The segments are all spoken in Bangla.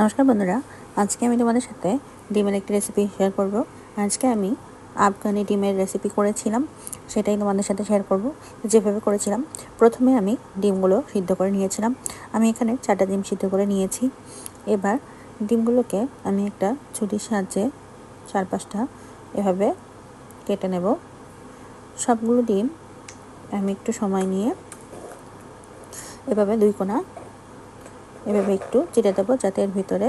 নমস্কার বন্ধুরা, আজকে আমি তোমাদের সাথে ডিমের একটি রেসিপি শেয়ার করব। আজকে আমি আফগানি ডিমের রেসিপি করেছিলাম, সেটাই তোমাদের সাথে শেয়ার করব। যেভাবে করেছিলাম, প্রথমে আমি ডিমগুলো সিদ্ধ করে নিয়েছিলাম। আমি এখানে চারটা ডিম সিদ্ধ করে নিয়েছি। এবার ডিমগুলোকে আমি একটা ছুরির সাহায্যে চার পাঁচটা এভাবে কেটে নেব। সবগুলো ডিম আমি একটু সময় নিয়ে এভাবে দুই কোনা এভাবে একটু চিড়ে দেবো যাতে এর ভিতরে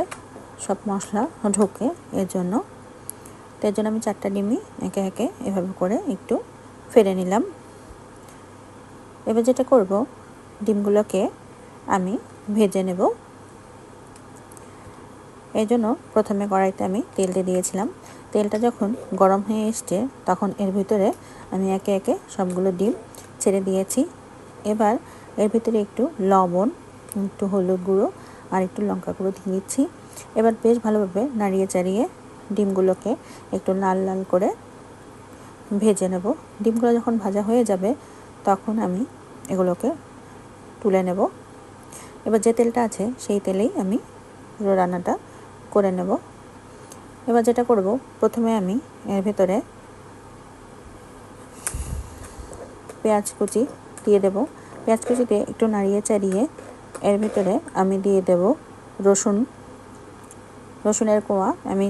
সব মশলা ঢোকে এর জন্য তো এর জন্য আমি চারটা ডিমই একে একে এভাবে করে একটু ফেলে নিলাম। এবার যেটা করব, ডিমগুলোকে আমি ভেজে নেব। এই জন্য প্রথমে কড়াইতে আমি তেল দিয়ে দিয়েছিলাম। তেলটা যখন গরম হয়ে এসছে, তখন এর ভিতরে আমি একে একে সবগুলো ডিম ছেড়ে দিয়েছি। এবার এর ভিতরে একটু লবণ একটু হলুদ গুঁড়ো আর একটু লঙ্কা গুঁড়ো দিয়ে দিচ্ছি এবার বেশ ভালোভাবে নাড়িয়ে চাড়িয়ে ডিমগুলোকে একটু লাল লাল করে ভেজে নেব। ডিমগুলো যখন ভাজা হয়ে যাবে, তখন আমি এগুলোকে তুলে নেব। এবার যে তেলটা আছে, সেই তেলেই আমি রান্নাটা করে নেব। এবার যেটা করব, প্রথমে আমি এর ভেতরে পেঁয়াজ কুচি দিয়ে দেব। পেঁয়াজ কুচিতে একটু নাড়িয়ে চাড়িয়ে এর ভিতরে আমি দিয়ে দেব রসুন, রসুনের কোয়া। আমি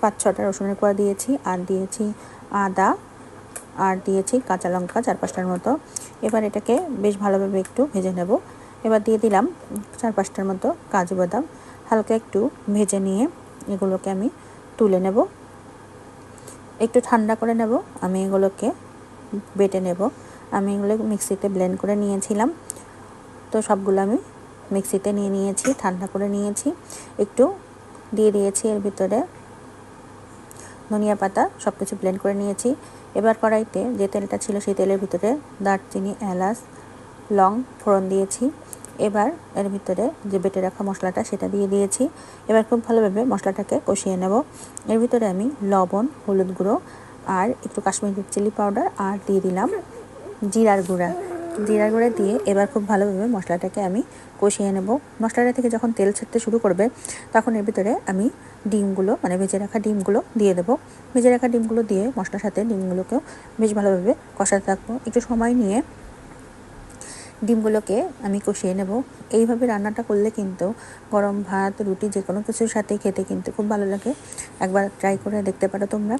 পাঁচ ছটা রসুনের কোয়া দিয়েছি, আর দিয়েছি আদা, আর দিয়েছি কাঁচা লঙ্কা চার পাঁচটার মতো। এবার এটাকে বেশ ভালোভাবে একটু ভেজে নেব। এবার দিয়ে দিলাম চার পাঁচটার মতো কাজু বাদাম। হালকা একটু ভেজে নিয়ে এগুলোকে আমি তুলে নেব। একটু ঠান্ডা করে নেব। আমি এগুলোকে বেটে নেব। আমি এগুলো মিক্সিতে ব্লেন্ড করে নিয়েছিলাম। তো সবগুলো আমি মিক্সিতে নিয়ে নিয়েছি, ঠান্ডা করে নিয়েছি। একটু দিয়ে দিয়েছি এর ভিতরে ধনিয়া পাতা সব কিছু ব্লেন্ড করে নিয়েছি। এবার কড়াইতে যে তেলটা ছিল সেই তেলের ভিতরে দারচিনি, এলাচ, লং ফোড়ন দিয়েছি। এবার এর ভিতরে যে বেটে রাখা মশলাটা সেটা দিয়ে দিয়েছি। এবার খুব ভালোভাবে মশলাটাকে কষিয়ে নেব। এর ভিতরে আমি লবণ, হলুদ গুঁড়ো আর একটু কাশ্মীরি চিলি পাউডার আর দিয়ে দিলাম জিরার গুঁড়া। জিরা গুঁড়ো দিয়ে এবার খুব ভালোভাবে মশলাটাকে আমি কষিয়ে নেব। মশলাটা থেকে যখন তেল ছাড়তে শুরু করবে, তখন এর ভিতরে আমি ডিমগুলো মানে ভেজে রাখা ডিমগুলো দিয়ে দেবো। ভেজে রাখা ডিমগুলো দিয়ে মশলার সাথে ডিমগুলোকেও বেশ ভালোভাবে কষাতে থাকব। একটু সময় নিয়ে ডিমগুলোকে আমি কষিয়ে নেব। এইভাবে রান্নাটা করলে কিন্তু গরম ভাত, রুটি যে কোনো কিছুর সাথে খেতে কিন্তু খুব ভালো লাগে। একবার ট্রাই করে দেখতে পারো তোমরা।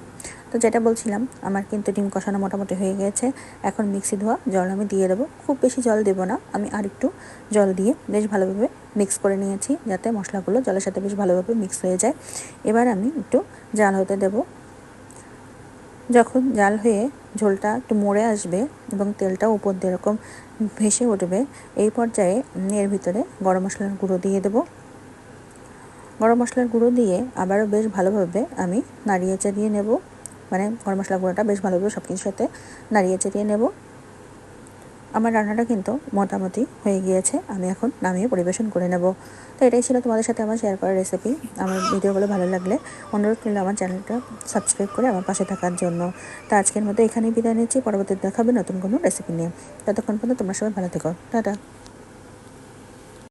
তো যেটা বলছিলাম, আমার কিন্তু ডিম কষানো মোটামুটি হয়ে গেছে। এখন মিক্সি ধোয়া জল আমি দিয়ে দেবো। খুব বেশি জল দেবো না, আমি আর একটু জল দিয়ে বেশ ভালোভাবে মিক্স করে নিয়েছি যাতে মশলাগুলো জলের সাথে বেশ ভালোভাবে মিক্স হয়ে যায়। এবার আমি একটু জাল হতে দেবো। যখন জাল হয়ে ঝোলটা একটু মরে আসবে এবং তেলটা উপর দিয়ে এরকম ভেসে উঠবে, এই পর্যায়ে এর ভিতরে গরম মশলার গুঁড়ো দিয়ে দেবো। গরম মশলার গুঁড়ো দিয়ে আবারও বেশ ভালোভাবে আমি নাড়িয়ে চাড়িয়ে নেব। মানে গরম মশলা গুঁড়োটা বেশ ভালোভাবে সব কিছুর সাথে নাড়িয়ে চাড়িয়ে নেব। আমার রান্নাটা কিন্তু মোটামুটি হয়ে গিয়েছে, আমি এখন নামিয়ে পরিবেশন করে নেব। তো এটাই ছিল তোমাদের সাথে আমার শেয়ার করা রেসিপি আমার ভিডিওগুলো ভালো লাগলে অনুরোধ করলে আমার চ্যানেলটা সাবস্ক্রাইব করে আমার পাশে থাকার জন্য। তো আজকের মতো এখানেই বিদায় নিচ্ছি, পরবর্তীতে দেখাবে নতুন কোনো রেসিপি নিয়ে। ততক্ষণ পর্যন্ত তোমার সবাই ভালো থেকো। টাটা।